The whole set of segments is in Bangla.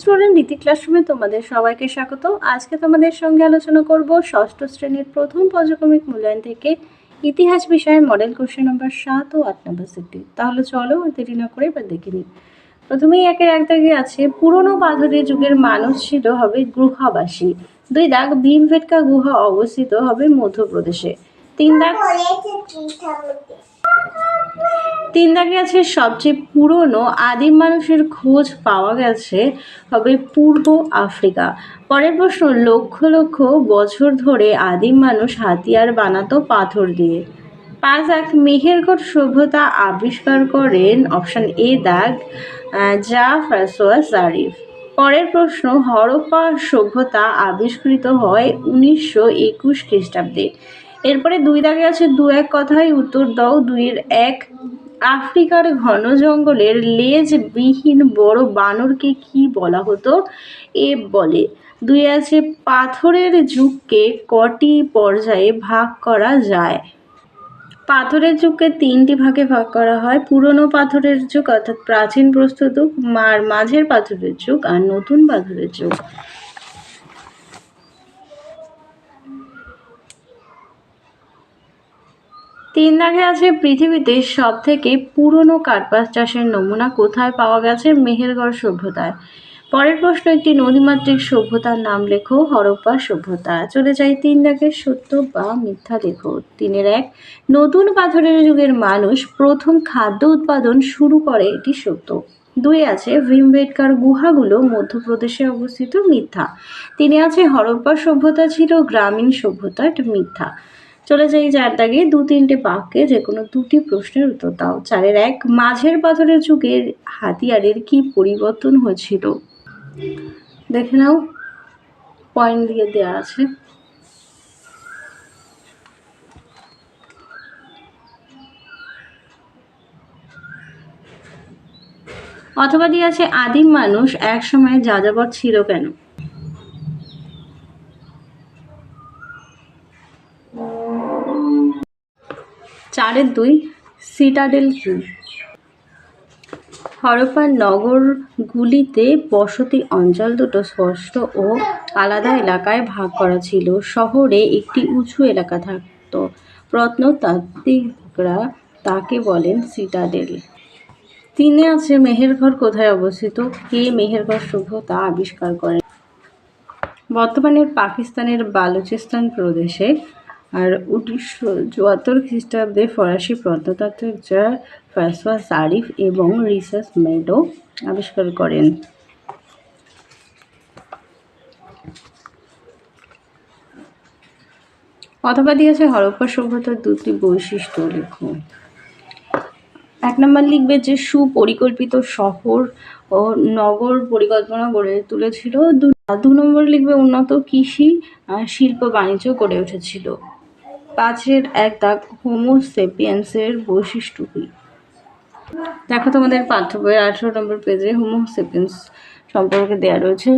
স্টুডেন্ট রীতি ক্লাসরুমে তোমাদের সবাইকে স্বাগত আজকে তোমাদের সঙ্গে আলোচনা করব ষষ্ঠ শ্রেণির প্রথম পর্যক্রমিক মূল্যায়ন থেকে ইতিহাস বিষয়ে মডেল কোশ্চেন নম্বর সাত ও আট নম্বর সেটটি। তাহলে চলো দেরি না করে এবার দেখে নিই। প্রথমেই একের এক দাগে আছে, পুরনো পাথরের যুগের মানুষ ছিল হবে গুহাবাসী। দুই দাগ ভীমভেটকা গুহা অবস্থিত হবে মধ্যপ্রদেশে। তিন দাগ তিন দাগে আছে সবচেয়ে পুরনো আদিম মানুষের খোঁজ পাওয়া গেছে হবে পূর্ব আফ্রিকা। পরের প্রশ্ন, লক্ষ লক্ষ বছর ধরে আদিম মানুষ হাতিয়ার বানাতো পাথর দিয়ে। পাঁচ দাগ মেহেরগড় সভ্যতা আবিষ্কার করেন অপশন এ দাগ যা ফ্রাসোয়া জারিফ। পরের প্রশ্ন, হরপ্পা সভ্যতা আবিষ্কৃত হয় উনিশশো একুশ খ্রিস্টাব্দে। এরপরে দুই দাগে আছে দু এক কথায় উত্তর দাও। দুইয়ের এক, আফ্রিকার ঘন জঙ্গলের লেজ বিহীন বড় বানরকে কি বলা হতো? এ বলে দুই আছে পাথরের যুগকে কটি পর্যায়ে ভাগ করা যায়? পাথরের যুগকে তিনটি ভাগে ভাগ করা হয়। পুরনো পাথরের যুগ অর্থাৎ প্রাচীন প্রস্তুত মার মাঝের পাথরের যুগ আর নতুন পাথরের যুগ। তিন দাগে আছে পৃথিবীতে সব থেকে পুরনো কার্পাস চাষের নমুনা কোথায় পাওয়া গেছে মেহেরগড় সভ্যতায়? পরের প্রশ্ন, একটি নদীমাতৃক সভ্যতার নাম লেখো, হরপ্পা সভ্যতা। চলে যাই তিন দাগের সত্য বা মিথ্যা লেখো। তিনের এক, নতুন পাথরের যুগের মানুষ প্রথম খাদ্য উৎপাদন শুরু করে, এটি সত্য। দুই আছে ভীমবেটকার গুহাগুলো মধ্যপ্রদেশে অবস্থিত মিথ্যা। তিনে আছে, হরপ্পা সভ্যতা ছিল গ্রামীণ সভ্যতা মিথ্যা। চলে যাই চার দাগে দু তিনটে বাক্যে যে কোনো দুটি প্রশ্নের উত্তর দাও। চারের এক, মাঝের পাথরের যুগের হাতিয়ারের কি পরিবর্তন হয়েছিল? দেখে নাও। পয়েন্ট দিয়ে দেওয়া আছে। অথবা দিয়ে আছে, আদিম মানুষ এক সময় যাযাবর ছিল কেন? চারের দুই সিটাডেল কি? হরপ্পার নগরগুলিতে বসতি অঞ্চল দুটো স্পষ্ট ও আলাদা এলাকায় ভাগ করা ছিল। শহরে একটি উঁচু এলাকা থাকতো। প্রত্নতাত্ত্বিকরা তাকে বলেন সিটাডেল। তিনে আছে মেহেরঘর কোথায় অবস্থিত? কে মেহেরগড় সভ্যতা আবিষ্কার করেন? বর্তমানের পাকিস্তানের বালুচিস্তান প্রদেশে আর উনিশশো চুয়াত্তর খ্রিস্টাব্দে ফরাসি প্রত্নতাত্ত্বিক যা ফ্রাসোয়া জারিফ এবং রিসার্চ মেডো আবিষ্কার করেন। অথবা দিয়েছে হরপ্পা সভ্যতার দুটি বৈশিষ্ট্য লেখো। এক নম্বর লিখবে যে, সুপরিকল্পিত শহর ও নগর পরিকল্পনা গড়ে তুলেছিল। দু নম্বর লিখবে উন্নত কৃষি শিল্প, বাণিজ্য গড়ে উঠেছিল। পাঁচের এক দাগ হোমোসেপিয়েন্সের বৈশিষ্ট্য কী দেখো তোমাদের পাঠ্য বইয়ের আঠেরো নম্বর পেজে হোমোসেপিয়েন্স সম্পর্কে দেওয়া রয়েছে।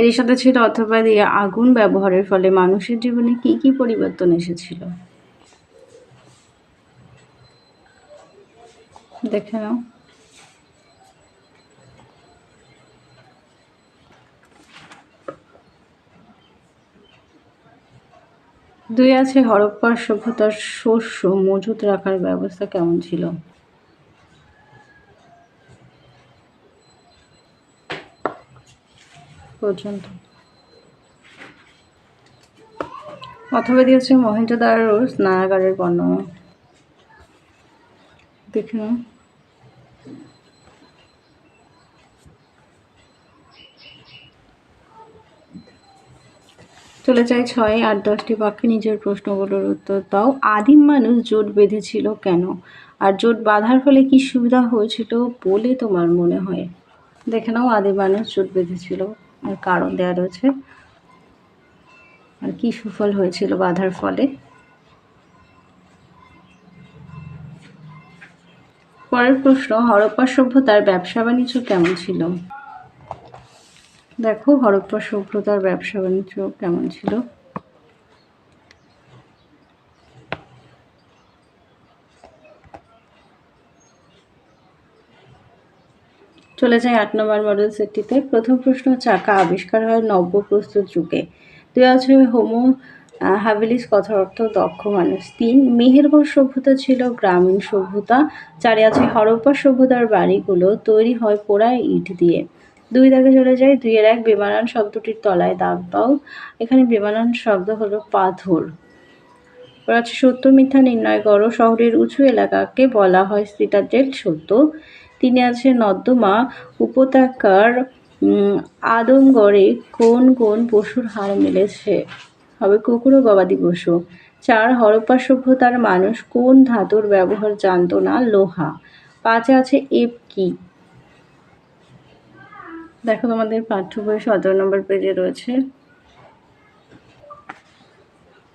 এর সাথে ছিল অথবা দিয়ে আগুন ব্যবহারের ফলে মানুষের জীবনে কি কি পরিবর্তন এসেছিল? দেখে নাও। দুই আছে হরপ্পার সভ্যতার শস্য মজুত রাখার ব্যবস্থা কেমন ছিল? পর্যন্ত। অথবা দিয়েছে মহেঞ্জোদারো স্নানাগারের বর্ণনা। দেখে চলে যাই ছয় আট দশটি বাক্যে নিজের প্রশ্নগুলোর উত্তর দাও। আদিম মানুষ জোট বেঁধেছিল কেন? আর জোট বাঁধার ফলে কি সুবিধা হয়েছিল বলে তোমার মনে হয়? দেখে নাও, আদিম মানুষ জোট বেঁধেছিল। আর কারণ দেওয়া রয়েছে। আর কি সুফল হয়েছিল বাধার ফলে? পরের প্রশ্ন, হরপ্পা সভ্যতার ব্যবসা বাণিজ্য কেমন ছিল? দেখো হরপ্পা সভ্যতার ব্যবসা বাণিজ্য কেমন ছিল? চলে যায় আট নম্বর মডেল সেটটিতে প্রথম প্রশ্ন চাকা আবিষ্কার হয় নব্য প্রস্তুত যুগে। দুই আছে হোমো হাভেলিস কথার অর্থ দক্ষ মানুষ। তিন, মেহেরগড় সভ্যতা ছিল গ্রামীণ সভ্যতা। চারে আছে হরপ্পা সভ্যতার বাড়িগুলো, তৈরি হয় পোড়া ইট দিয়ে। দুই দাগে চলে যায়, দুইয়ের এক বিমানান শব্দটির তলায় দাগ দাও এখানে বিমানান শব্দ হলো পাথর। আছে সত্য, মিথ্যা, নির্ণয় করো শহরের উঁচু এলাকাকে বলা হয় সিটাডেল সত্য। তিনি আছে নর্দমা উপত্যকার আদমগড়ে কোন কোন পশুর হার মিলেছে? হবে কুকুর ও গবাদি পশু। চার, হরপ্পা সভ্যতার মানুষ কোন ধাতুর ব্যবহার জানতো না? লোহা। পাঁচে আছে এপ কি দেখো তোমাদের পাঠ্য বই সতেরো নম্বর পেজে রয়েছে।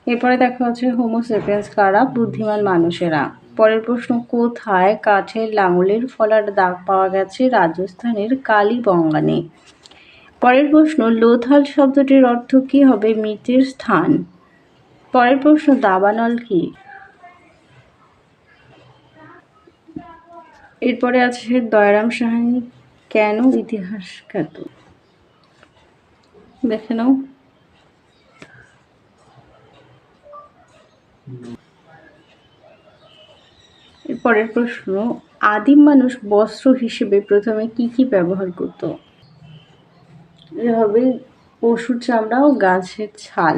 এরপরে দেখা হচ্ছে হোমোসেপিয়েন্স কারা বুদ্ধিমান মানুষেরা। পরের প্রশ্ন, কোথায় কাঠের লাঙলের ফলার দাগ পাওয়া গেছে? রাজস্থানের কালীবঙ্গানে। পরের প্রশ্ন, লোথাল শব্দটির অর্থ কি হবে? মৃতের স্থান। পরের প্রশ্ন, দাবানল কি? এরপরে আছে দয়রাম সাহানি কেন ইতিহাস খ্যাত? দেখে নাও। পরের প্রশ্ন, আদিম মানুষ বস্ত্র হিসেবে প্রথমে কি কি ব্যবহার করত? হবে পশুর চামড়া ও গাছের ছাল।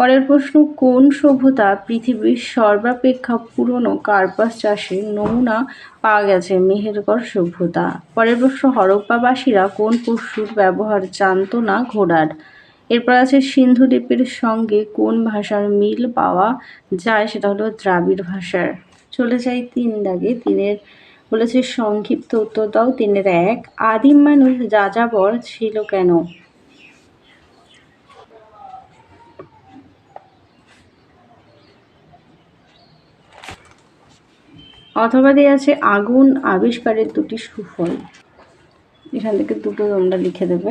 পরের প্রশ্ন, কোন সভ্যতা পৃথিবীর সর্বাপেক্ষা পুরনো কার্পাস চাষের নমুনা পাওয়া গেছে? মেহেরগড় সভ্যতা। পরের প্রশ্ন, হরপ্পাবাসীরা কোন পশুর ব্যবহার জানতো না ঘোড়ার? এরপর আছে, সিন্ধু দ্বীপের সঙ্গে কোন ভাষার মিল পাওয়া যায় সেটা হলো দ্রাবিড় ভাষার। চলে যাই তিন দাগে। তিনের বলেছে, সংক্ষিপ্ত উত্তর দাও। তিনের এক, আদিম মানুষ যাযাবর ছিল কেন? অথবা দিয়ে আছে আগুন আবিষ্কারের দুটি সুফল। এখান থেকে দুটো তোমরা লিখে দেবে।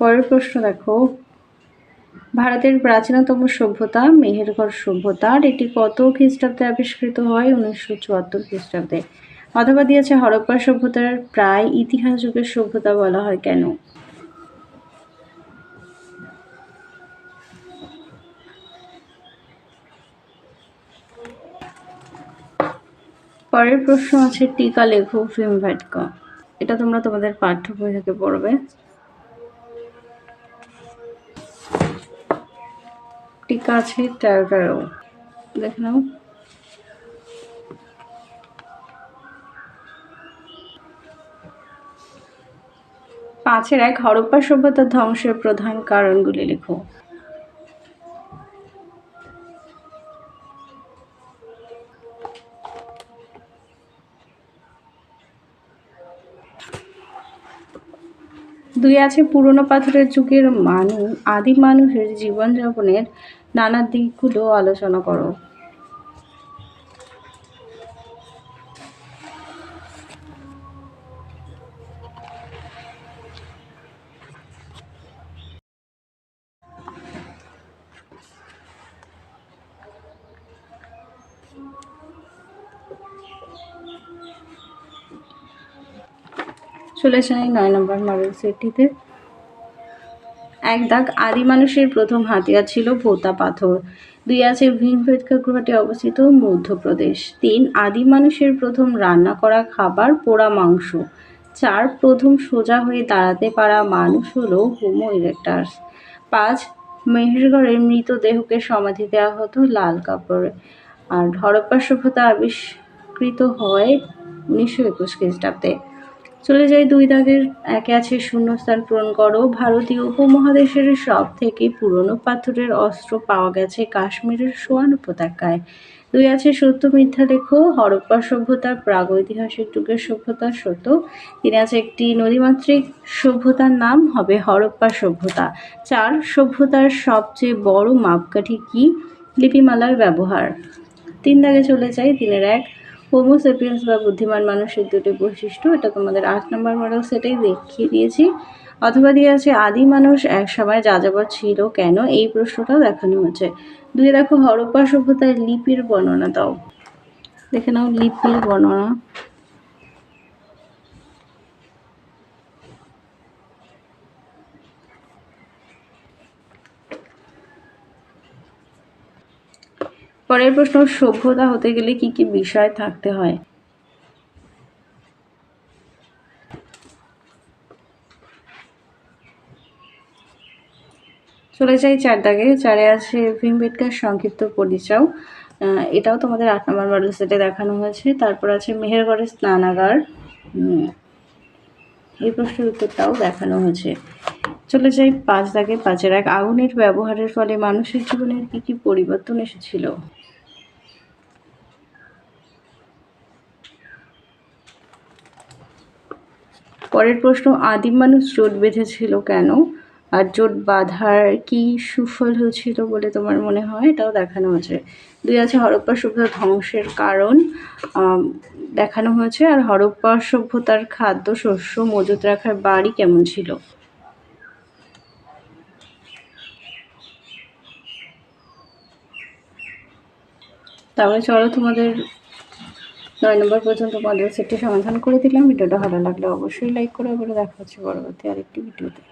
পরের প্রশ্ন দেখো। ভারতের প্রাচীনতম সভ্যতা, মেহেরগড় সভ্যতার এটি কত খ্রিস্টাব্দে আবিষ্কৃত হয়? উনিশশো চুয়াত্তর খ্রিস্টাব্দে। অথবা দিয়েছে হরপ্পা সভ্যতার প্রায় ইতিহাস যুগের সভ্যতা বলা হয় কেন? পরের প্রশ্ন আছে টিকা লেখো ভ্যাটকা এটা তোমরা তোমাদের পাঠ্য বই থেকে পড়বে। টিকা আছে তেরো দেখে নাও। পাঁচের এক হরপ্পা সভ্যতার ধ্বংসের প্রধান কারণগুলি লেখো। দুই আছে পুরনো পাথরের যুগের মানুষ আদিম মানুষের জীবনযাপনের নানা দিকগুলো আলোচনা করো। চলে যাই নয় নম্বর মডেল সেটটিতে। এক দাগ আদি মানুষের প্রথম হাতিয়ার ছিল ভোতা পাথর। দুই আছে ভীমবেদকা গ্রহটি অবস্থিত মধ্যপ্রদেশ। তিন, আদি মানুষের প্রথম রান্না করা খাবার পোড়া মাংস। চার, প্রথম সোজা হয়ে দাঁড়াতে পারা মানুষ হলো হোমো ইরেক্টার্স পাঁচ, মেহেরগড়ের মৃতদেহকে সমাধি দেওয়া হতো লাল কাপড়ে। আর হরপ্পা সভ্যতা আবিষ্কৃত হয় উনিশশো একুশ খ্রিস্টাব্দে। চলে যাই দুই দাগের। একে আছে শূন্যস্থান পূরণ করো। ভারতীয় উপমহাদেশের সব থেকে পুরনো পাথরের অস্ত্র পাওয়া গেছে কাশ্মীরের সোয়ান উপত্যকায়। দুই আছে সত্য মিথ্যা লেখো, হরপ্পা সভ্যতার প্রাগৈতিহাসিক যুগের সভ্যতা, সত্য। তিন আছে একটি নদীমাতৃক সভ্যতার নাম হবে হরপ্পা সভ্যতা। চার, সভ্যতার সবচেয়ে বড় মাপকাঠি কি? লিপিমালার ব্যবহার। তিন দাগে চলে যাই তিনের এক হোমোসেপিয়েন্স বা বুদ্ধিমান মানুষের দুটি বৈশিষ্ট্য, এটা তোমাদের আট নম্বর মডেল সেটাই দেখিয়ে দিয়েছি। অথবা দিয়ে আছে, আদি মানুষ এক সময় যাযাবর ছিল কেন? এই প্রশ্নটাও দেখানো হয়েছে দুই দেখো, হরপ্পা সভ্যতায় লিপির বর্ণনা দাও। দেখে নাও লিপির বর্ণনা। পরের প্রশ্ন, সভ্যতা হতে গেলে কি কি বিষয় থাকতে হয়? চলে যাই চার দাগে। চারে আছে ভীমবেটকার সংক্ষিপ্ত পরিচয়। এটাও তোমাদের আট নম্বর মডেল সেটে দেখানো হয়েছে। তারপর আছে মেহেরগড়ের স্নানাগার। এই প্রশ্নের উত্তরটাও দেখানো হয়েছে। চলে যাই পাঁচ দাগে পাঁচের এক আগুনের ব্যবহারের ফলে মানুষের জীবনের কি কি পরিবর্তন এসেছিল? পরের প্রশ্ন, আদিম মানুষ জোট বেঁধেছিল কেন? আর জোট বাঁধার কি সুফল হয়েছিল বলে তোমার মনে হয়? এটাও দেখানো হয়েছে। দুই আছে, হরপ্পা সভ্যতা ধ্বংসের কারণ দেখানো হয়েছে। আর হরপ্পা সভ্যতার খাদ্য শস্য মজুত রাখার বাড়ি কেমন ছিল? তাহলে চলো তোমাদের নয় নম্বর পর্যন্ত মডেল সেটটি সমাধান করে দিলাম। ভিডিওটা ভালো লাগলে অবশ্যই লাইক করে আবার দেখা হচ্ছে পরবর্তী আরেকটি ভিডিওতে।